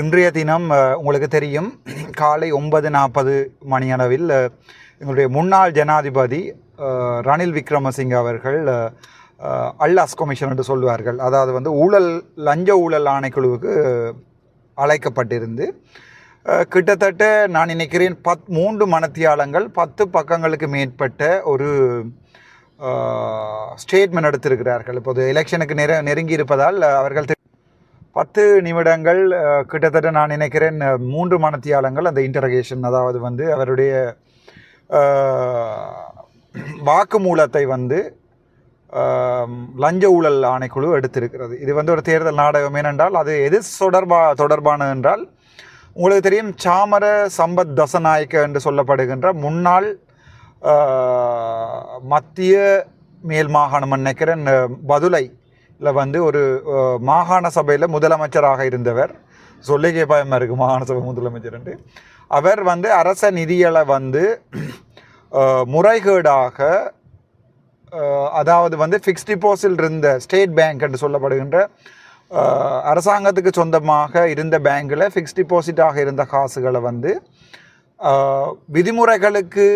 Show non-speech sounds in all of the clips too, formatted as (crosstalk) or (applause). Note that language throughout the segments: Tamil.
இன்றைய தினம் உங்களுக்கு தெரியும் காலை ஒன்பது நாற்பது மணியளவில் எங்களுடைய முன்னாள் ஜனாதிபதி ரணில் விக்ரமசிங்க அவர்கள் அல்லாஸ் கமிஷன் என்று சொல்வார்கள். அதாவது வந்து ஊழல் லஞ்ச ஊழல் ஆணைக்குழுவுக்கு அழைக்கப்பட்டிருந்து கிட்டத்தட்ட நான் நினைக்கிறேன் பத் மூன்று மனத்தியாளங்கள் பத்து பக்கங்களுக்கு மேற்பட்ட ஒரு ஸ்டேட்மெண்ட் எடுத்திருக்கிறார்கள். இப்போது எலெக்ஷனுக்கு நெரு நெருங்கி இருப்பதால் அவர்கள் பத்து நிமிடங்கள் கிட்டத்தட்ட நான் நினைக்கிறேன் மூன்று மனத்தியாளங்கள் அந்த இன்டரகேஷன் அதாவது வந்து அவருடைய வாக்குமூலத்தை வந்து லஞ்ச ஊழல் ஆணைக்குழு எடுத்திருக்கிறது. இது வந்து ஒரு தேர்தல் நாடகம். ஏனென்றால் அது எது தொடர்பா தொடர்பானது என்றால் உங்களுக்கு தெரியும் சாமர சம்பத் தசநாயக்க என்று சொல்லப்படுகின்ற முன்னாள் மத்திய மேல் மாகாணம் நினைக்கிறேன் பதுலை வந்து ஒரு மாகாண சபையில் முதலமைச்சராக இருந்தவர். சொல்லிக்கே பயமாக இருக்குது மாகாண சபை முதலமைச்சர்ன்ட்டு அவர் வந்து அரச நிதிகளை வந்து முறைகேடாக அதாவது வந்து ஃபிக்ஸ்ட் டிபாசிட் இருந்த ஸ்டேட் பேங்க் என்று சொல்லப்படுகின்ற அரசாங்கத்துக்கு சொந்தமாக இருந்த பேங்கில் ஃபிக்ஸ்ட் டிபாசிட்டாக இருந்த காசுகளை வந்து விதிமுறைகளுக்கு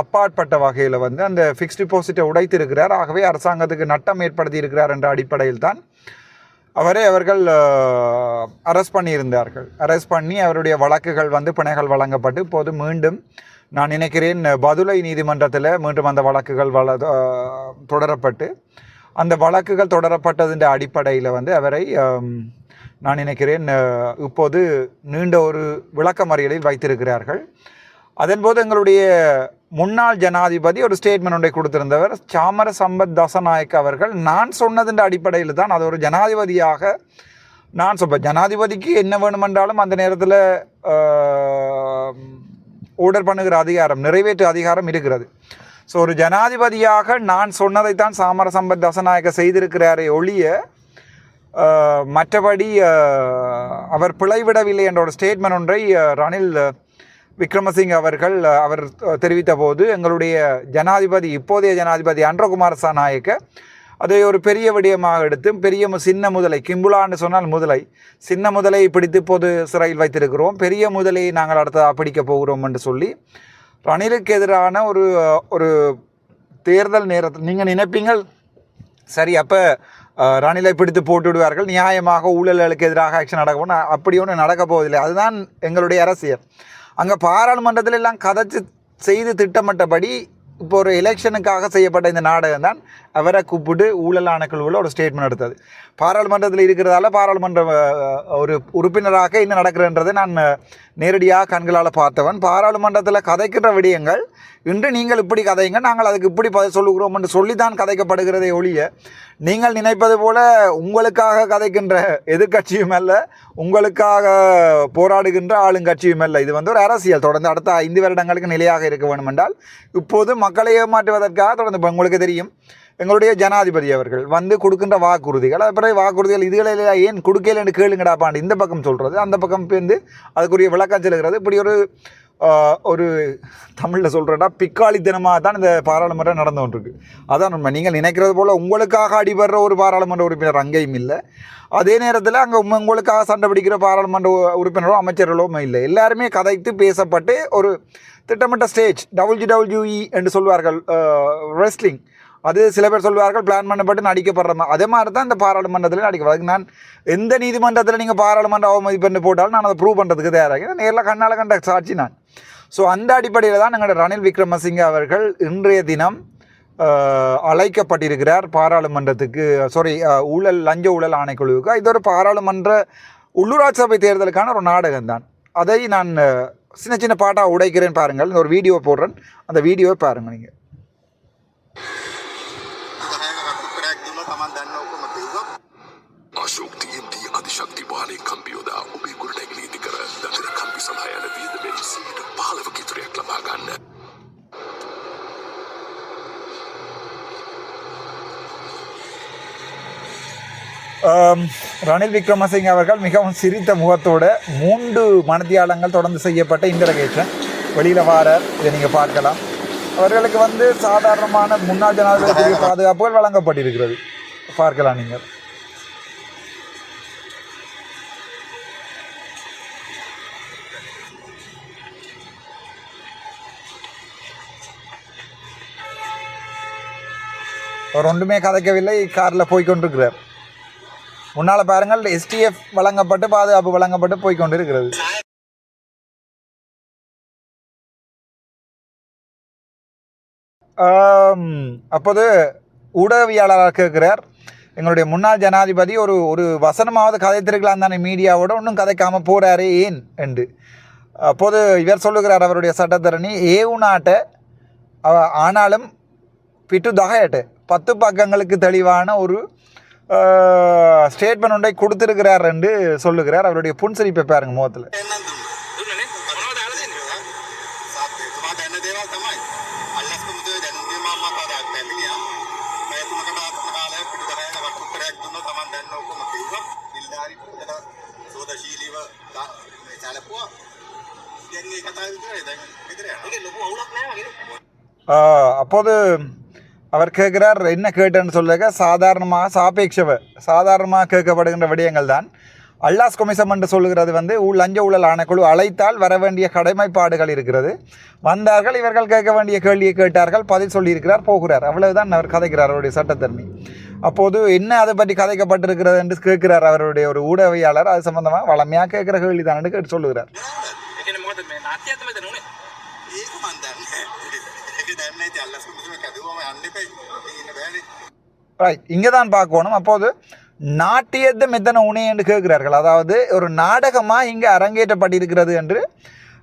அப்பாற்பட்ட வகையில் வந்து அந்த ஃபிக்ஸ்ட் டிபாசிட்டை உடைத்திருக்கிறார். ஆகவே அரசாங்கத்துக்கு நட்டம் ஏற்படுத்தி இருக்கிறார் என்ற அடிப்படையில் தான் அவரை அவர்கள் அரெஸ்ட் பண்ணியிருந்தார்கள். அரெஸ்ட் பண்ணி அவருடைய வழக்குகள் வந்து பிணைகள் வழங்கப்பட்டு இப்போது மீண்டும் நான் நினைக்கிறேன் பதுளை நீதிமன்றத்தில் மீண்டும் அந்த வழக்குகள் வள தொடரப்பட்டு அந்த வழக்குகள் தொடரப்பட்டதின் அடிப்படையில் வந்து அவரை நான் நினைக்கிறேன் இப்போது நீண்ட ஒரு விளக்கமறியலில் வைத்திருக்கிறார்கள். அதன்போது எங்களுடைய முன்னாள் ஜனாதிபதி ஒரு ஸ்டேட்மெண்ட் ஒன்றை கொடுத்திருந்தவர். சாமர சம்பத் தசநாயக் அவர்கள் நான் சொன்னதின் அடிப்படையில் தான் அது ஒரு ஜனாதிபதியாக நான் சொல்பேன் ஜனாதிபதிக்கு என்ன வேணுமென்றாலும் அந்த நேரத்தில் ஆர்டர் பண்ணுகிற அதிகாரம் நிறைவேற்று அதிகாரம் இருக்கிறது. ஸோ ஒரு ஜனாதிபதியாக நான் சொன்னதைத்தான் சாமர சம்பத் தசநாயக்க செய்திருக்கிறாரே ஒழிய மற்றபடி அவர் பிழைவிடவில்லை என்ற ஒரு ஸ்டேட்மெண்ட் ஒன்றை ரணில் அஹ், விக்ரமசிங்க அவர்கள் அவர் தெரிவித்த போது எங்களுடைய ஜனாதிபதி இப்போதைய ஜனாதிபதி அன்றகுமார் சாநாயக்க அதை ஒரு பெரிய விடயமாக எடுத்து பெரிய சின்ன முதலை கிம்புலான்னு சொன்னால் முதலை சின்ன முதலை பிடித்து இப்போது சிறையில் வைத்திருக்கிறோம் பெரிய முதலை நாங்கள் அடுத்ததாக பிடிக்க போகிறோம் என்று சொல்லி ரணிலுக்கு எதிரான ஒரு ஒரு தேர்தல் நேரத்தில் நீங்கள் நினைப்பீங்கள்? சரி அப்போ ரணிலை பிடித்து போட்டு விடுவார்கள் நியாயமாக ஊழல்களுக்கு எதிராக ஆக்ஷன் நடக்கும் அப்படி ஒன்றும் நடக்க போவதில்லை. அதுதான் எங்களுடைய அரசியல். அங்கே பாராளுமன்றத்தில் எல்லாம் கதைச்சு செய்து திட்டமிட்டபடி இப்போ ஒரு எலெக்ஷனுக்காக செய்யப்பட்ட இந்த நாடகம் தான் அவரை கூப்பிட்டு ஊழல் குழுவில் ஒரு ஸ்டேட்மெண்ட் எடுத்தது. பாராளுமன்றத்தில் இருக்கிறதால பாராளுமன்ற ஒரு உறுப்பினராக என்ன நடக்கிறன்றதை நான் நேரடியாக கண்களால் பார்த்தவன். பாராளுமன்றத்தில் கதைக்கின்ற விடயங்கள் இன்று நீங்கள் இப்படி கதைங்க நாங்கள் அதுக்கு இப்படி பதில் சொல்லுகிறோம் என்று சொல்லித்தான் கதைக்கப்படுகிறதே ஒழிய நீங்கள் நினைப்பது போல உங்களுக்காக கதைக்கின்ற எதிர்கட்சியும் அல்ல உங்களுக்காக போராடுகின்ற ஆளுங்கட்சியும் அல்ல. இது வந்து ஒரு அரசியல். தொடர்ந்து அடுத்த ஐந்து வருடங்களுக்கு நிலையாக இருக்க வேண்டும் என்றால் இப்போது மக்களை ஏமாற்றுவதற்காக தொடர்ந்து உங்களுக்கு தெரியும் எங்களுடைய ஜனாதிபதி அவர்கள் வந்து கொடுக்கின்ற வாக்குறுதிகள் அது பிறகு வாக்குறுதிகள் இதுகளில் ஏன் கொடுக்கலன்னு கேளுங்கடா பாண்டி. இந்த பக்கம் சொல்கிறது அந்த பக்கம் வந்து அதுக்குரிய விளக்கம் செலுகிறது. இப்படி ஒரு ஒரு தமிழில் சொல்கிறேன்னா பிக்காளித்தனமாக தான் இந்த பாராளுமன்றம் நடந்து கொண்டிருக்கு. அதான் உண்மை. நீங்கள் நினைக்கிறது போல் உங்களுக்காக அடிபடுற ஒரு பாராளுமன்ற உறுப்பினர் அங்கேயும் இல்லை. அதே நேரத்தில் அங்கே உங்களுக்காக சண்டை பிடிக்கிற பாராளுமன்ற உ- உறுப்பினரோ அமைச்சர்களோ இல்லை. எல்லாருமே கதைத்து பேசப்பட்டு ஒரு திட்டமிட்ட ஸ்டேஜ் டபிள்யூ டபுள்யூஇ என்று சொல்வார்கள் ரெஸ்லிங் அது சில பேர் சொல்வார்கள் பிளான் பண்ணப்பட்டு நடிக்கப்படுற மாதிரி அதே மாதிரி தான் இந்த பாராளுமன்றத்தில் நடிக்கப்படுது நான் எந்த நீதிமன்றத்தில் நீங்கள் பாராளுமன்ற அவமதிப்பு போட்டாலும் நான் அதை ப்ரூவ் பண்ணுறதுக்கு தயாராக நேரில் கண்ணால் கண்ட சாட்சி நான். ஸோ அந்த அடிப்படையில் தான் எங்களோட ரணில் விக்ரமசிங்க அவர்கள் இன்றைய தினம் அழைக்கப்பட்டிருக்கிறார் பாராளுமன்றத்துக்கு சாரி ஊழல் லஞ்ச ஊழல் ஆணைக்குழுவுக்கு. இது ஒரு பாராளுமன்ற உள்ளூராட்சி சபை தேர்தலுக்கான ஒரு நாடகம் தான். அதை நான் சின்ன சின்ன பாட்டாக உடைக்கிறேன் பாருங்கள். இந்த ஒரு வீடியோ போடுறேன். அந்த வீடியோவை பாருங்கள் நீங்கள் ரணில் விக்ரமசிங்க அவர்கள் மிகவும் சிரித்த முகத்தோடு மூன்று மனதியாளங்கள் தொடர்ந்து செய்யப்பட்ட இன்டரகேஷன். வெளியில் வார இதை நீங்கள் பார்க்கலாம். அவர்களுக்கு வந்து சாதாரணமான முன்னாள் ஜனாதிபதி பாதுகாப்புகள் வழங்கப்பட்டிருக்கிறது. பார்க்கலாம் நீங்கள் அவர் ஒன்றுமே கதைக்கவில்லை காரில் போய்கொண்டிருக்கிறார் முன்னால் பாருங்கள் எஸ்டிஎஃப் வழங்கப்பட்டு பாதுகாப்பு வழங்கப்பட்டு போய் கொண்டிருக்கிறது அப்போது ஊடகவியாளராக கேட்கிறார் எங்களுடைய முன்னாள் ஜனாதிபதி ஒரு ஒரு வசனமாவது கதைத்திருக்கலாம் தானே மீடியாவோட ஒன்றும் கதைக்காமல் போகிறாரே ஏன் என்று. அப்போது இவர் சொல்லுகிறார் அவருடைய சட்டத்தரணி ஏவு நாட்டை ஆனாலும் பிட்டு தகையட்டு பத்து பக்கங்களுக்கு தெளிவான ஒரு ஸ்டேட்மெண்ட் ஒன்றை கொடுத்துருக்கிறார் என்று சொல்லுகிறார். அவருடைய புன்சரிப்பை பாருங்க முகத்தில். அப்போது அவர் கேட்கிறார் என்ன கேட்டேன்னு சொல்லுங்க. சாதாரணமாக சாபேட்சவ சாதாரணமாக கேட்கப்படுகின்ற விடயங்கள் தான். அல்லாஸ் கொமிசம் என்று சொல்லுகிறது வந்து ஊ- லஞ்ச ஊழல் ஆணைக்குழு அழைத்தால் வர வேண்டிய கடமைப்பாடுகள் இருக்கிறது. வந்தார்கள் இவர்கள் கேட்க வேண்டிய கேள்வியை கேட்டார்கள் பதில் சொல்லியிருக்கிறார் போகிறார். அவ்வளவுதான் அவர் கதைக்கிறார் அவருடைய சட்டத்தன்மை. அப்போது என்ன அதை பற்றி கதைக்கப்பட்டிருக்கிறது என்று கேட்கிறார் அவருடைய ஒரு ஊடகவியாளர் அது சம்பந்தமாக வளமையாக கேட்குற கேள்வி தான் என்று கேட்டு சொல்லுகிறார் ரைட் இங்கே தான் பார்க்கணும். அப்போது நாட்டியத்தை மெத்தனை உணை என்று கேட்கிறார்கள். அதாவது ஒரு நாடகமாக இங்கே அரங்கேற்றப்பட்டிருக்கிறது என்று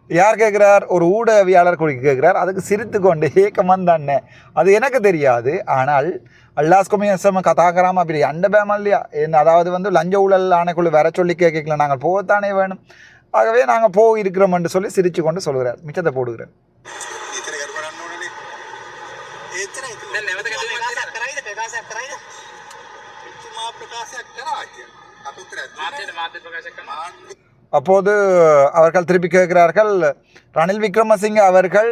யார் கேட்குறார்? ஒரு ஊடகவியாளர் குறி கேட்குறார். அதுக்கு சிரித்து கொண்டு ஏக்கமன் தானே. அது எனக்கு தெரியாது. ஆனால் அல்லாஸ் எஸ்எம் கதாகராமா அப்படி அண்ட பேமா இல்லையா என்ன அதாவது வந்து லஞ்ச ஊழல் ஆணைக்குழு வர சொல்லி கேட்கல. நாங்கள் போகத்தானே வேணும். ஆகவே நாங்கள் போக இருக்கிறோம் என்று சொல்லி சிரித்து கொண்டு சொல்கிறார். மிச்சத்தை போடுகிறேன் அப்போது அவர்கள் திருப்பி கேட்கிறார்கள் ரணில் விக்ரமசிங்க அவர்கள்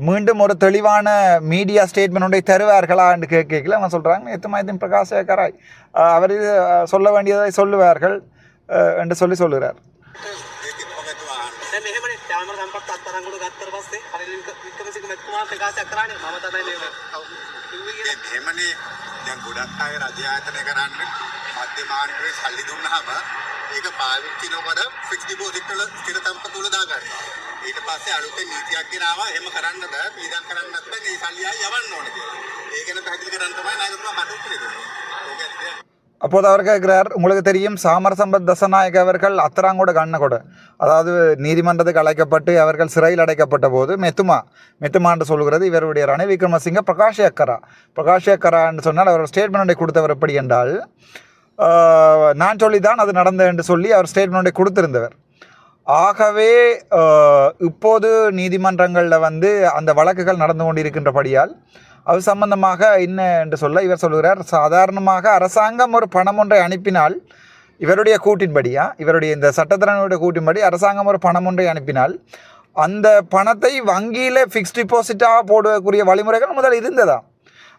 மீண்டும் ஒரு தெளிவான மீடியா ஸ்டேட்மெண்ட் ஒன்றை தருவார்களா என்று கேட்கல. அவன் சொல்கிறாங்க எத்தமாயத்தின் பிரகாஷ் கராய் அவர் சொல்ல வேண்டியதை சொல்லுவார்கள் என்று சொல்லி சொல்லுகிறார். (laughs) දැන් මෙහෙමනේ යාමර සම්පත් අත්තරංගුඩ ගත්තට පස්සේ හරින වික්‍රමසිංහ මැතිතුමා ප්‍රකාශයක් කරානේ මම තමයි මේ කිව්වේ කියලා. ඒ මෙහෙමනේ දැන් ගොඩක් අය රජ ආයතනය කරන්න මධ්‍ය මාර්ගයේ සල්ලි දුන්නාම ඒක පාවිච්චි නොකර ෆික්ස් ඩිපොසිට් වල ස්ථිර තම්පත වල දාගන්නවා ඊට පස්සේ අලුතෙන් නීතියක් ගෙනාවා එහෙම කරන්න බෑ පීඩම් කරන්න නැත්නම් ඒ සල්ලි ආයි යවන්න ඕනේ කියලා. ඒ ගැන පැහැදිලි කරන්න තමයි නායකතුමා මට උත්තරේ දුන්නේ. அப்போது அவர் கேட்குறார் உங்களுக்கு தெரியும் சாமர சம்பத் தசநாயக் அவர்கள் அத்தராங்கோட கண்ணகோட. அதாவது நீதிமன்றத்துக்கு அழைக்கப்பட்டு அவர்கள் சிறையில் அடைக்கப்பட்ட போது மெத்துமா மெத்துமான்னு சொல்கிறது இவருடைய ரணி விக்ரமசிங்க பிரகாஷ் அக்கரா பிரகாஷ் அக்கரான்னு சொன்னால் அவர் ஸ்டேட்மெண்ட்டை கொடுத்தவர் எப்படி என்றால் நான் சொல்லி தான் அது நடந்தது என்று சொல்லி அவர் ஸ்டேட்மெண்ட்டை கொடுத்திருந்தவர். ஆகவே இப்போது நீதிமன்றங்களில் வந்து அந்த வழக்குகள் நடந்து கொண்டிருக்கின்றபடியால் அது சம்பந்தமாக என்ன என்று சொல்ல இவர் சொல்கிறார் சாதாரணமாக அரசாங்கம் ஒரு பணம் ஒன்றை அனுப்பினால் இவருடைய கூட்டின்படியா இவருடைய இந்த சட்டத்திறனுடைய கூட்டின்படி அரசாங்கம் ஒரு பணம் ஒன்றை அனுப்பினால் அந்த பணத்தை வங்கியில் ஃபிக்ஸ் டிபாசிட்டாக போடக்கூடிய வழிமுறைகள் முதல் இருந்ததா?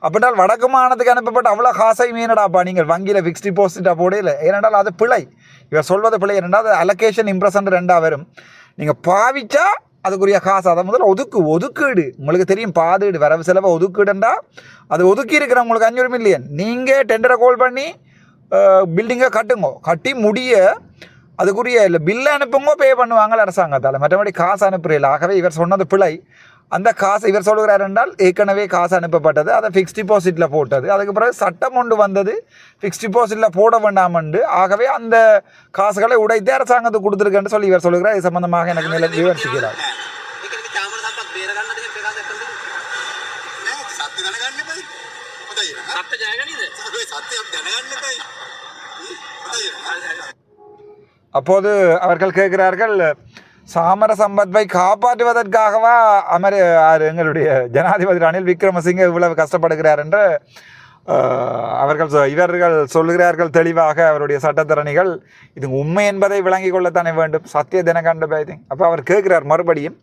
அப்படின்னால் வடக்கு மாநிலத்துக்கு அனுப்பப்பட்ட அவ்வளோ காசை மீனடாப்பா நீங்கள் வங்கியில் ஃபிக்ஸ் டிபாசிட்டாக போடையில் ஏனென்றால் அது பிழை. இவர் சொல்வது பிழை ஏனென்றால் அது அலோகேஷன் இம்ப்ரெஷன் ரெண்டாக வரும். நீங்கள் பாவிச்சா அதுக்குரிய காசு. அதை முதல்ல ஒதுக்கு. ஒதுக்கீடு. உங்களுக்கு தெரியும் பாதீடு வரவு செலவை ஒதுக்கீடுண்டா அது ஒதுக்கி இருக்கிற உங்களுக்கு அஞ்சூறு மில்லியன் நீங்கள் டெண்டரை கால் பண்ணி பில்டிங்கை கட்டுங்க. கட்டி முடிய அதுக்குரிய இல்லை பில்லை அனுப்புங்க பே பண்ணுவாங்க அரசாங்கத்தால். மற்றபடி காசு அனுப்புறீங்க ஆகவே இவர் சொன்னது பிழை. அந்த காசு இவர் சொல்கிறார் என்றால் ஏற்கனவே காசு அனுப்பப்பட்டது. அதை ஃபிக்ஸ் டிபாசிட்டில் போட்டது. அதுக்கு பிறகு சட்டம் கொண்டு வந்தது. ஃபிக்ஸ் டிபாசிட்டில் போட வேண்டாம் என்று. ஆகவே அந்த காசுகளை உடைத்து அரசாங்கத்துக்கு கொடுத்துருக்கேன்னு சொல்லி இவர் சொல்கிறார் இது சம்பந்தமாக எனக்கு மேலே விவரிச்சுக்கிறார். அப்போது அவர்கள் கேட்கிறார்கள் சாமர சம்பத்வை காப்பாற்றுவதற்காகவா அமர் எங்களுடைய ஜனாதிபதி ரணில் விக்ரமசிங்க இவ்வளவு கஷ்டப்படுகிறார் என்று அவர்கள் இவர்கள் சொல்லுகிறார்கள் தெளிவாக அவருடைய சட்டத்தரணிகள் இது உண்மை என்பதை விளங்கி கொள்ளத்தானே வேண்டும். சத்திய தினகண்ட பேதிங் அப்போ அவர் கேட்கிறார் மறுபடியும்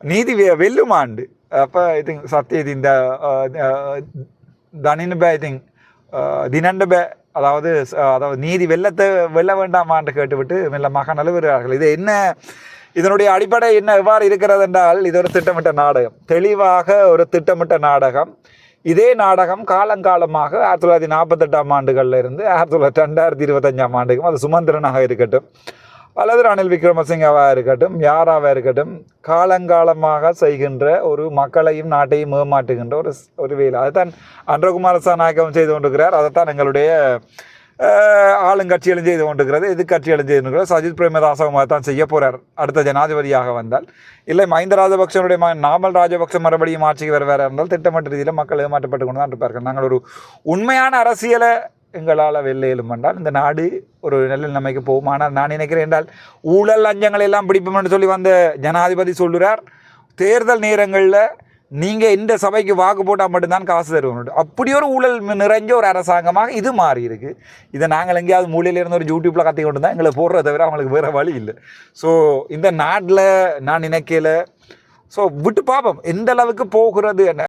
நீதி வெ- வெல்லுமாண்டு அப்போ இது சத்திய இது இந்த தனின்னு பேதிங் தினண்டு பே அதாவது அதாவது நீதி வெள்ளத்தை வெல்ல வேண்டாமான்னு கேட்டுவிட்டு மெல்லமாக நழுவுகிறார்கள் இது என்ன இதனுடைய அடிப்படை என்ன எவ்வாறு இருக்கிறது என்றால் இது ஒரு திட்டமிட்ட நாடகம். தெளிவாக ஒரு திட்டமிட்ட நாடகம். இதே நாடகம் காலங்காலமாக ஆயிரத்தி தொள்ளாயிரத்தி நாற்பத்தெட்டாம் ஆண்டுகளில் இருந்து ஆயிரத்தி தொள்ளாயிரத்தி ரெண்டாயிரத்தி இருபத்தஞ்சாம் ஆண்டுக்கும் அது சுமந்திரனாக இருக்கட்டும். அல்லது ரணில் விக்ரமசிங்கவாக இருக்கட்டும் யாராவாக இருக்கட்டும் காலங்காலமாக செய்கின்ற ஒரு மக்களையும் நாட்டையும் ஏமாற்றுகின்ற ஒரு ஒரு வேலை. அதைத்தான் அன்றகுமார நாயகம் செய்து கொண்டிருக்கிறார். அதைத்தான் எங்களுடைய அஹ், ஆளுங்கட்சிகளும் செய்து கொண்டிருக்கிறது எதிர்கட்சிகளும் செய்து கொண்டிருக்கிறது சஜித் பிரேமதாசவும் தான் செய்ய போகிறார் அடுத்த ஜனாதிபதியாக வந்தால் இல்லை மஹிந்த ராஜபக்சனுடைய ம நாமல் ராஜபக்ச மறுபடியும் ஆட்சிக்கு வருவார் இருந்தால் திட்டமிட்ட ரீதியில் மக்கள் ஏமாற்றப்பட்டு கொண்டு தான் இருப்பார்கள் நாங்கள் ஒரு உண்மையான அரசியலை எங்களால் வெள்ளையிலும் என்றால் இந்த நாடு ஒரு நல்ல நிலைமைக்கு போகும் ஆனால் நான் நினைக்கிறேன் என்றால் ஊழல் லஞ்சங்களை எல்லாம் பிடிப்போம் என்று சொல்லி வந்த ஜனாதிபதி சொல்லுறார் தேர்தல் நேரங்களில் நீங்கள் இந்த சபைக்கு வாக்கு போட்டால் மட்டும்தான் காசு தருவோம் அப்படி ஒரு ஊழல் நிறைஞ்ச ஒரு அரசாங்கமாக இது மாறி இருக்கு. இதை நாங்கள் எங்கேயாவது மூலையில இருந்து ஒரு யூடியூப்பில் கத்தி கொண்டு தான் எங்களை போடுறத தவிர அவங்களுக்கு வேறு வழி இல்லை. ஸோ இந்த நாட்டில் நான் நினைக்கல. ஸோ விட்டு பார்ப்போம் எந்த அளவுக்கு போகிறது என்ன?